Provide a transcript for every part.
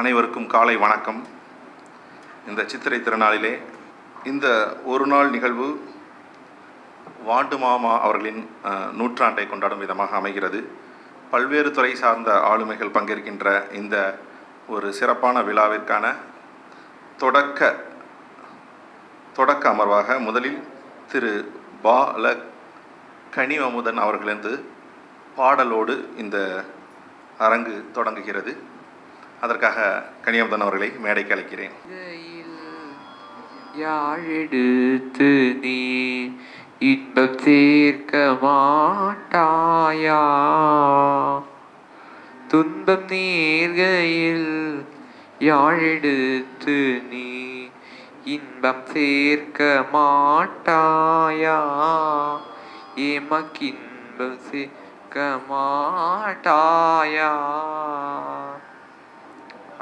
அனைவருக்கும் காலை வணக்கம். இந்த சித்திரை திருநாளிலே இந்த ஒரு நாள் நிகழ்வு வாண்டு மாமா அவர்களின் நூற்றாண்டை கொண்டாடும் விதமாக அமைகிறது. பல்வேறு துறை சார்ந்த ஆளுமைகள் பங்கேற்கின்ற இந்த ஒரு சிறப்பான விழாவிற்கான தொடக்க தொடக்க அமர்வாக முதலில் திரு பால கனிவமுதன் அவர்களிருந்து பாடலோடு இந்த அரங்கு தொடங்குகிறது. அதற்காக கனியமுதன் அவர்களை மேடைக்கு அழைக்கிறேன். கையில் யாழெடுத்து நீ இன்பம் சேர்க்க மாட்டாயா? துன்பம் நேர்கையில் யாழெடுத்து நீ இன்பம் சேர்க்க மாட்டாயா? எமக்கின்பம் சேர்க்க மாட்டாயா?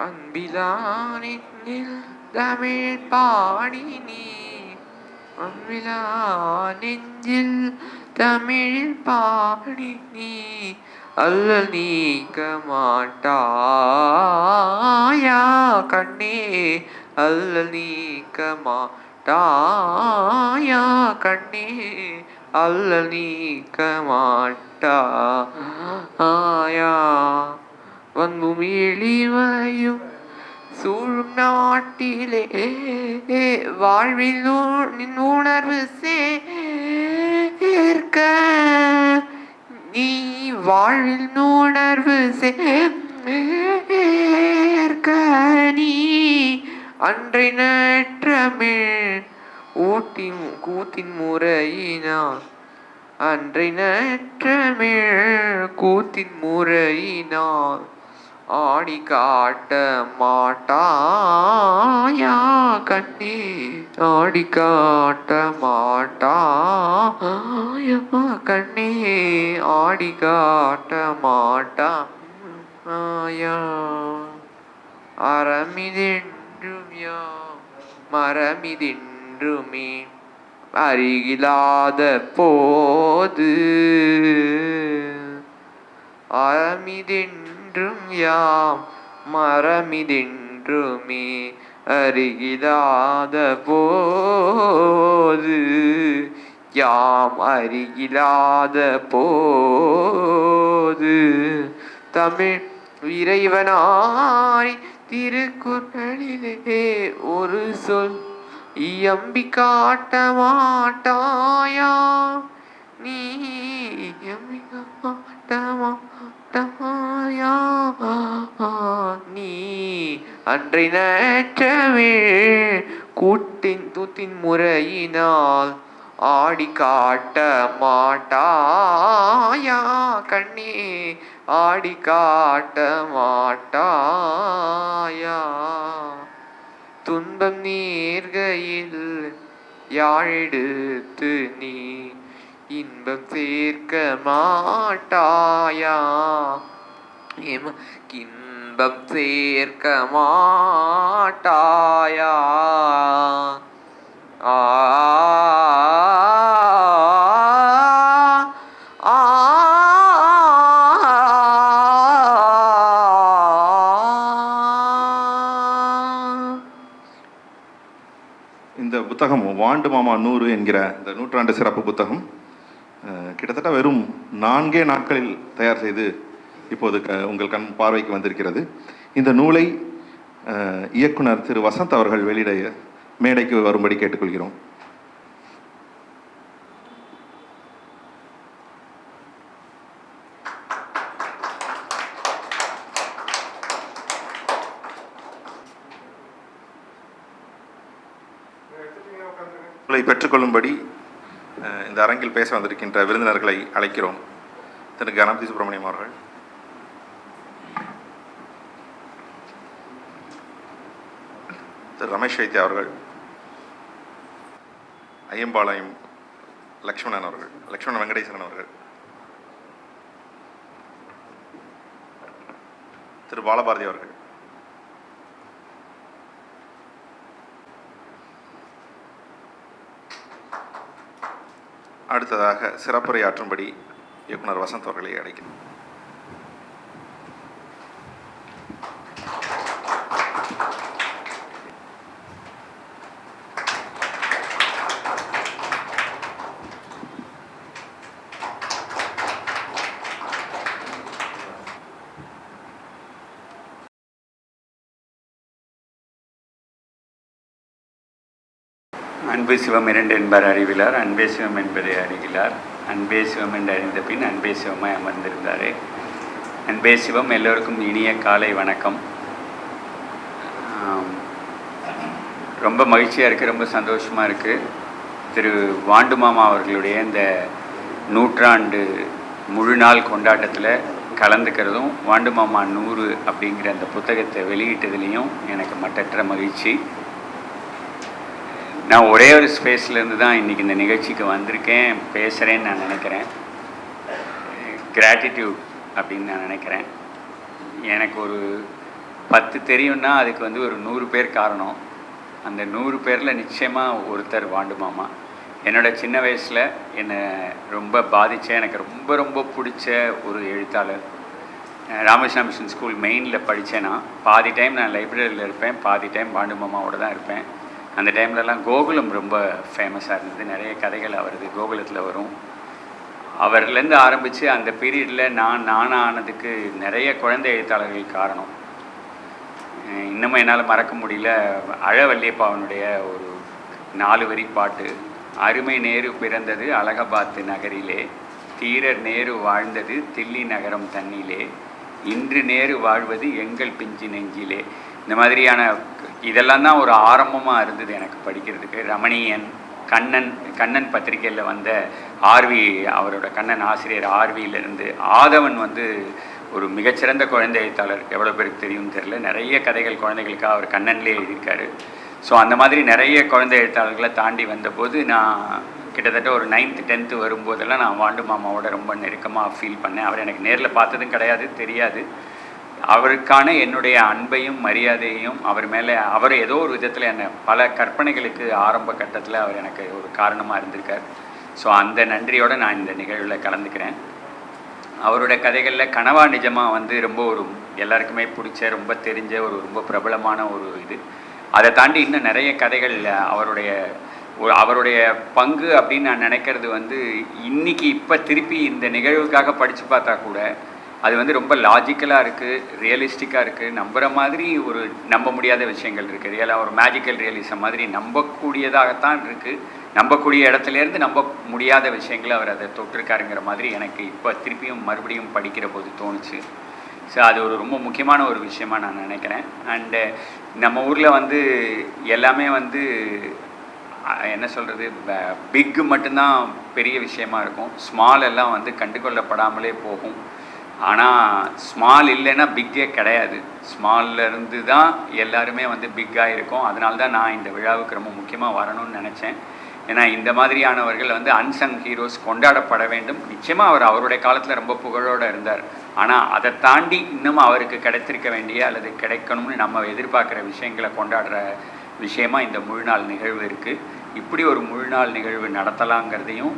அன்பிலானில் தமிழ் பாடி நீ. அன்பிலா நெஞ்சில் தமிழ் பாடி நீ. அல்ல நீக்க மாட்டாயா கண்ணே? அல்ல நீக்க மாட்டாயா கண்ணே? அல்ல நீக்க மாட்டாயா வந்தும் எளிமையும் சூழும் நாட்டிலே வாழ்வில் நின் உணர்வு சேர்க்க நீ வாழ்வில் உணர்வு சேர்க்க நீ அன்றை நற்றமிழ் ஊட்டின் கூத்தின் முறையினால் அன்றை நற்றமிழ் கூத்தின் முறையினால் ஆடி காட்ட மாட்டாயா? கண்ணே ஆடி காட்ட மாட்டாயா? கண்ணே ஆடி காட்ட மாட்டாயா? அறமிதென்றும் யா மரமிதென்றுமே? அருகிலாத போது. என்றும் யாம் மரமிதின்றுமே அருகிலாத போது. யாம் அருகிலாத போது. தமிழ் இறைவனாய் திருக்குறளிலே ஒரு சொல் இயம்பி காட்ட மாட்டாயா நீ இயம்பி காட்ட மாட்டாயா நீ அன்றை நேற்றமிழ் கூட்டின் தூத்தின் முறையினால் ஆடி காட்ட மாட்டாயா கண்ணே. ஆடி காட்ட மாட்டாயா துன்பம் நீர்கையில் யாழெடுத்து நீ இன்பம் சேர்க்க மாட்டாயா இன்பம் சேர்க்க மாட்டாயா ஆ ஆ இந்த புத்தகம் வாண்டு மாமா நூறு என்கிற இந்த நூற்றாண்டு சிறப்பு புத்தகம் கிட்டத்தட்ட வெறும் நான்கே நாட்களில் தயார் செய்து இப்போது க- உங்கள் கண் பார்வைக்கு வந்திருக்கிறது. இந்த நூலை இயக்குனர் திரு வசந்த் அவர்கள் வெளியிட மேடைக்கு வரும்படி கேட்டுக்கொள்கிறோம். பெற்றுக்கொள்ளும்படி இந்த அரங்கில் பேச வந்திருக்கின்ற விருந்தினர்களை அழைக்கிறோம். திரு. கணபதி சுப்பிரமணியம் அவர்கள். திரு. ரமேஷ் வைத்தியா அவர்கள். ஐயம்பாளையம் லக்ஷ்மணன் அவர்கள். லக்ஷ்மணன் வெங்கடேசன் அவர்கள். திரு. பாலபாரதி அவர்கள். அடுத்ததாக சிறப்புரையாற்றும்படி இயக்குனர் வசந்த் அவர்களை அழைக்கிறேன். அன்பு சிவம் இரண்டு என்பார் அறிவிலார் அன்பே சிவம் என்பதை அறிகிறார். அன்பே சிவம் என்று அறிந்த பின் அன்பே சிவமாய் அமர்ந்திருந்தார். அன்பே சிவம் எல்லோருக்கும் இனிய காலை வணக்கம். ரொம்ப மகிழ்ச்சியாக இருக்குது ரொம்ப சந்தோஷமாக இருக்குது திரு வாண்டு மாமா அவர்களுடைய இந்த நூற்றாண்டு முழு நாள் கொண்டாட்டத்தில் கலந்துக்கிறதும் வாண்டு மாமா நூறு அப்படிங்கிற அந்த புத்தகத்தை வெளியிட்டதுலேயும் எனக்கு மட்டற்ற மகிழ்ச்சி. நான் ஒரே ஒரு ஸ்பேஸ்லேருந்து தான் இன்றைக்கி இந்த நிகழ்ச்சிக்கு வந்திருக்கேன். பேசுகிறேன்னு நான் நினைக்கிறேன். கிராட்டிடியூட் அப்படின்னு நான் நினைக்கிறேன். எனக்கு ஒரு பத்து தெரியும்னா அதுக்கு வந்து ஒரு நூறு பேர் காரணம். அந்த நூறு பேரில் நிச்சயமாக ஒருத்தர் வாண்டு மாமா. என்னோட சின்ன வயசில் என்னை ரொம்ப பாதித்த எனக்கு ரொம்ப ரொம்ப பிடிச்ச ஒரு எழுத்தாளர். அஹ் ராமகிருஷ்ணா மிஷன் ஸ்கூல் மெயினில் படித்தேன்னா பாதி டைம் நான் லைப்ரரியில் இருப்பேன் பாதி டைம் பாண்டு மாமாவோட தான் இருப்பேன். அந்த டைம்லலாம் கோகுலம் ரொம்ப ஃபேமஸாக இருந்தது. நிறைய கதைகள் அவரது கோகுலத்தில் வரும். அவர்லேருந்து ஆரம்பித்து அந்த பீரியடில் நான் நானாக ஆனதுக்கு நிறைய குழந்தை எழுத்தாளர்கள் காரணம். இன்னமும் என்னால் மறக்க முடியல. அழவல்லியப்பாவனுடைய ஒரு நாலு வரி பாட்டு அருமை நேரு பிறந்தது அலகாபாத் நகரிலே தீரர் நேரு வாழ்ந்தது தில்லி நகரம் தண்ணிலே இன்று நேரு வாழ்வது எங்கள் பிஞ்சு நெஞ்சிலே. இந்த மாதிரியான இதெல்லாம் தான் ஒரு ஆரம்பமாக இருந்தது எனக்கு படிக்கிறதுக்கு. ரமணியன் கண்ணன் கண்ணன் பத்திரிகையில் வந்த ஆர்வி அவரோட கண்ணன் ஆசிரியர் ஆர்வியிலிருந்து ஆதவன் வந்து ஒரு மிகச்சிறந்த குழந்தை எழுத்தாளர் எவ்வளோ பேருக்கு தெரியும்னு தெரியல. நிறைய கதைகள் குழந்தைகளுக்காக அவர் கண்ணன்லேயே எழுதியிருக்காரு. ஸோ அந்த மாதிரி நிறைய குழந்தை எழுத்தாளர்களை தாண்டி வந்தபோது நான் கிட்டத்தட்ட ஒரு நைன்த்து டென்த்து வரும்போதெல்லாம் நான் வாண்டு மாமாவோட ரொம்ப நெருக்கமாக ஃபீல் பண்ணேன். அவர் எனக்கு நேரில் பார்த்ததும் கிடையாது தெரியாது. அவருக்கான என்னுடைய அன்பையும் மரியாதையையும் அவர் மேலே அவர் ஏதோ ஒரு விதத்தில் என்னை பல கற்பனைகளுக்கு ஆரம்ப கட்டத்தில் அவர் எனக்கு ஒரு காரணமாக இருந்திருக்கார். ஸோ அந்த நன்றியோடு நான் இந்த நிகழ்வில் கலந்துக்கிறேன். அவரோட கதைகளில் கனவா நிஜமாக வந்து ரொம்ப ஒரு எல்லாருக்குமே பிடிச்ச ரொம்ப தெரிஞ்ச ஒரு ரொம்ப பிரபலமான ஒரு இது. அதை தாண்டி இன்னும் நிறைய கதைகள் அவருடைய ஒரு அவருடைய பங்கு அப்படின்னு நான் நினைக்கிறது வந்து இன்னைக்கு இப்போ திருப்பி இந்த நிகழ்வுக்காக படித்து பார்த்தா கூட அது வந்து ரொம்ப லாஜிக்கலாக இருக்குது ரியலிஸ்டிக்காக இருக்குது நம்புகிற மாதிரி ஒரு நம்ப முடியாத விஷயங்கள் இருக்குது ரியலாக ஒரு மேஜிக்கல் ரியலிசம் மாதிரி நம்பக்கூடியதாகத்தான் இருக்குது நம்பக்கூடிய இடத்துலேருந்து நம்ப முடியாத விஷயங்களை அவர் அதை தொட்டிருக்காருங்கிற மாதிரி எனக்கு இப்போ திருப்பியும் மறுபடியும் படிக்கிற போது தோணுச்சு. ஸோ அது ஒரு ரொம்ப முக்கியமான ஒரு விஷயமா நான் நினைக்கிறேன். அண்டு நம்ம ஊரில் வந்து எல்லாமே வந்து என்ன சொல்கிறது பிக்கு மட்டும்தான் பெரிய விஷயமா இருக்கும். ஸ்மால் எல்லாம் வந்து கண்டுகொள்ளப்படாமலே போகும். ஆனால் ஸ்மால் இல்லைன்னா பிக்கே கிடையாது. ஸ்மால்லேருந்து தான் எல்லாருமே வந்து பிக்காக இருக்கும் அதனால தான் நான் இந்த விழாவுக்கு ரொம்ப முக்கியமாக வரணும்னு நினச்சேன். ஏன்னா இந்த மாதிரியானவர்கள் வந்து அன்சங் ஹீரோஸ் கொண்டாடப்பட வேண்டும். நிச்சயமாக அவர் அவருடைய காலத்தில் ரொம்ப புகழோடு இருந்தார். ஆனால் அதை தாண்டி இன்னும் அவருக்கு கிடைத்திருக்க வேண்டிய அல்லது கிடைக்கணும்னு நம்ம எதிர்பார்க்குற விஷயங்களை கொண்டாடுற விஷயமாக இந்த முழுநாள் நிகழ்வு இருக்குது இப்படி ஒரு முழுநாள் நிகழ்வு நடத்தலாங்கிறதையும்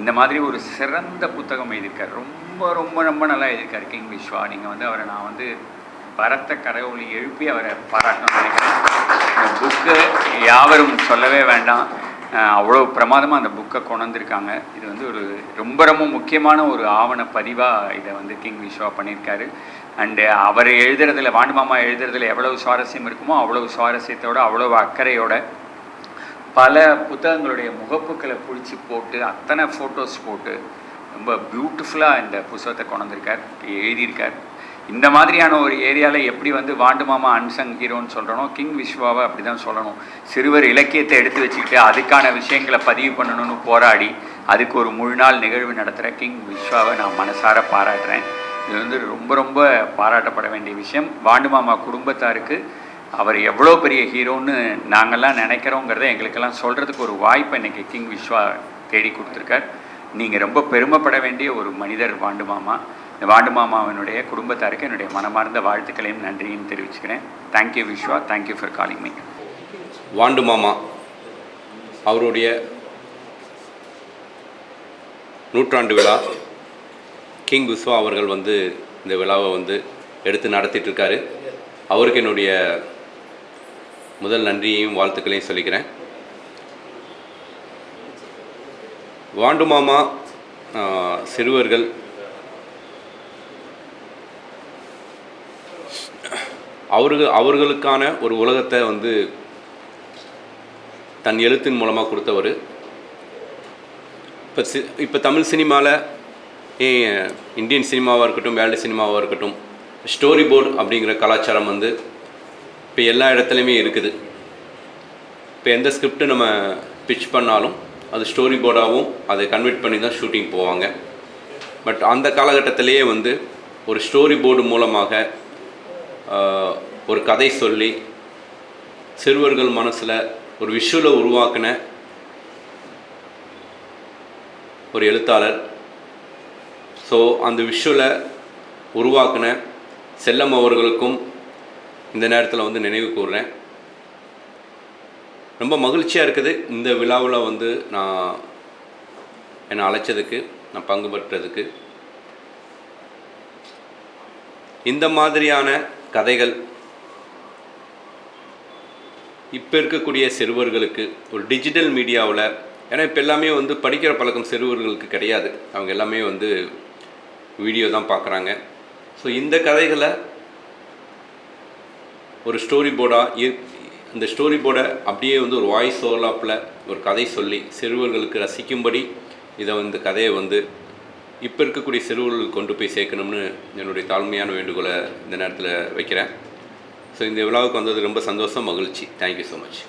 இந்த மாதிரி ஒரு சிறந்த புத்தகம் எழுதியிருக்கார். ரொம்ப ரொம்ப ரொம்ப நல்லா எழுதியிருக்கார் கிங் விஸ்வா. நீங்கள் வந்து அவரை நான் வந்து பரத்த கடவுளை எழுப்பி அவரை பாராட்டணும்னு நினைக்கிறேன். இந்த புக்கு யாவரும் சொல்லவே வேண்டாம். அவ்வளோ பிரமாதமாக அந்த புக்கை கொண்டிருக்காங்க இது வந்து ஒரு ரொம்ப ரொம்ப முக்கியமான ஒரு ஆவண பதிவாக இதை வந்து கிங் விஸ்வா பண்ணியிருக்காரு. அண்டு அவர் எழுதுறதுல வாண்டுமாமா எழுதுறதுல எவ்வளவு சுவாரஸ்யம் இருக்குமோ அவ்வளவு சுவாரஸ்யத்தோடு அவ்வளவு அக்கறையோட பல புத்தகங்களுடைய முகப்புக்களை பிடிச்சி போட்டு அத்தனை ஃபோட்டோஸ் போட்டு ரொம்ப பியூட்டிஃபுல்லாக இந்த புத்தகத்தை கொண்டிருக்கார் எழுதியிருக்கார். இந்த மாதிரியான ஒரு ஏரியாவில் எப்படி வந்து வாண்டு மாமா அன்சங் ஹீரோன்னு சொல்கிறனோ கிங் விஸ்வாவை அப்படி தான் சொல்லணும். சிறுவர் இலக்கியத்தை எடுத்து வச்சுக்கிட்டு அதுக்கான விஷயங்களை பதிவு பண்ணணும்னு போராடி அதுக்கு ஒரு முழு நாள் நிகழ்வு நடத்துகிற கிங் விஸ்வாவை நான் மனசார பாராட்டுறேன். இது வந்து ரொம்ப ரொம்ப பாராட்டப்பட வேண்டிய விஷயம். வாண்டு மாமா குடும்பத்தாருக்கு அவர் எவ்வளோ பெரிய ஹீரோன்னு நாங்கள்லாம் நினைக்கிறோங்கிறத எங்களுக்கெல்லாம் சொல்கிறதுக்கு ஒரு வாய்ப்பை இன்றைக்கி கிங் விஸ்வா தேடி கொடுத்துருக்கார். நீங்கள் ரொம்ப பெருமைப்பட வேண்டிய ஒரு மனிதர் வாண்டு மாமா. இந்த வாண்டு மாமாவினுடைய குடும்பத்தாருக்கு என்னுடைய மனமார்ந்த வாழ்த்துக்களையும் நன்றியும் தெரிவிச்சுக்கிறேன். Thank you Vishwa. Thank you for calling me வாண்டு மாமா அவருடைய நூற்றாண்டு விழா கிங் விஸ்வா அவர்கள் வந்து இந்த விழாவை வந்து எடுத்து நடத்திட்டு இருக்காரு. அவருக்கு என்னுடைய முதல் நன்றியையும் வாழ்த்துக்களையும் சொல்லிக்கிறேன். வாண்டு மாமா சிறுவர்கள் அவர்கள் அவர்களுக்கான ஒரு உலகத்தை வந்து தன் எழுத்தின் மூலமாக கொடுத்தவர். இப்போ சி இப்போ தமிழ் சினிமாவில் இந்தியன் சினிமாவாக இருக்கட்டும் வேர்ல்டு சினிமாவாக இருக்கட்டும் ஸ்டோரி போர்டு அப்படிங்கிற கலாச்சாரம் வந்து இப்போ எல்லா இடத்துலையுமே இருக்குது. இப்போ எந்த ஸ்கிரிப்ட்டு நம்ம பிச் பண்ணாலும் அது ஸ்டோரி போர்டாகவும் அதை கன்வெர்ட் பண்ணி தான் ஷூட்டிங் போவாங்க. பட் அந்த காலகட்டத்திலேயே வந்து ஒரு ஸ்டோரி போர்டு மூலமாக ஒரு கதை சொல்லி சிறுவர்கள் மனசில் ஒரு விஷுவலை உருவாக்கின ஒரு எழுத்தாளர். ஸோ அந்த விஷுவலை உருவாக்கின செல்லம் அவர்களுக்கும் இந்த நேரத்தில் வந்து நினைவு கூறுறேன் ரொம்ப மகிழ்ச்சியாக இருக்குது. இந்த விழாவில் வந்து நான் என்னை அழைச்சதுக்கு நான் பங்கு பெற்றதுக்கு. இந்த மாதிரியான கதைகள் இப்போ இருக்கக்கூடிய சிறுவர்களுக்கு ஒரு டிஜிட்டல் மீடியாவில் ஏன்னா இப்போ எல்லாமே வந்து படிக்கிற பழக்கம் சிறுவர்களுக்கு கிடையாது. அவங்க எல்லாமே வந்து வீடியோ தான் பார்க்குறாங்க ஸோ இந்த கதைகளை ஒரு ஸ்டோரி போர்டாக இந்த ஸ்டோரி போர்டை அப்படியே வந்து ஒரு வாய்ஸ் ஓலாப்பில் ஒரு கதை சொல்லி சிறுவர்களுக்கு ரசிக்கும்படி இதை வந்து கதையை வந்து இப்போ இருக்கக்கூடிய சிறுவர்களுக்கு கொண்டு போய் சேர்க்கணும்னு என்னுடைய தாழ்மையான வேண்டுகோளை இந்த நேரத்தில் வைக்கிறேன். ஸோ இந்த விழாவுக்கு வந்தது ரொம்ப சந்தோஷம் மகிழ்ச்சி. Thank you so much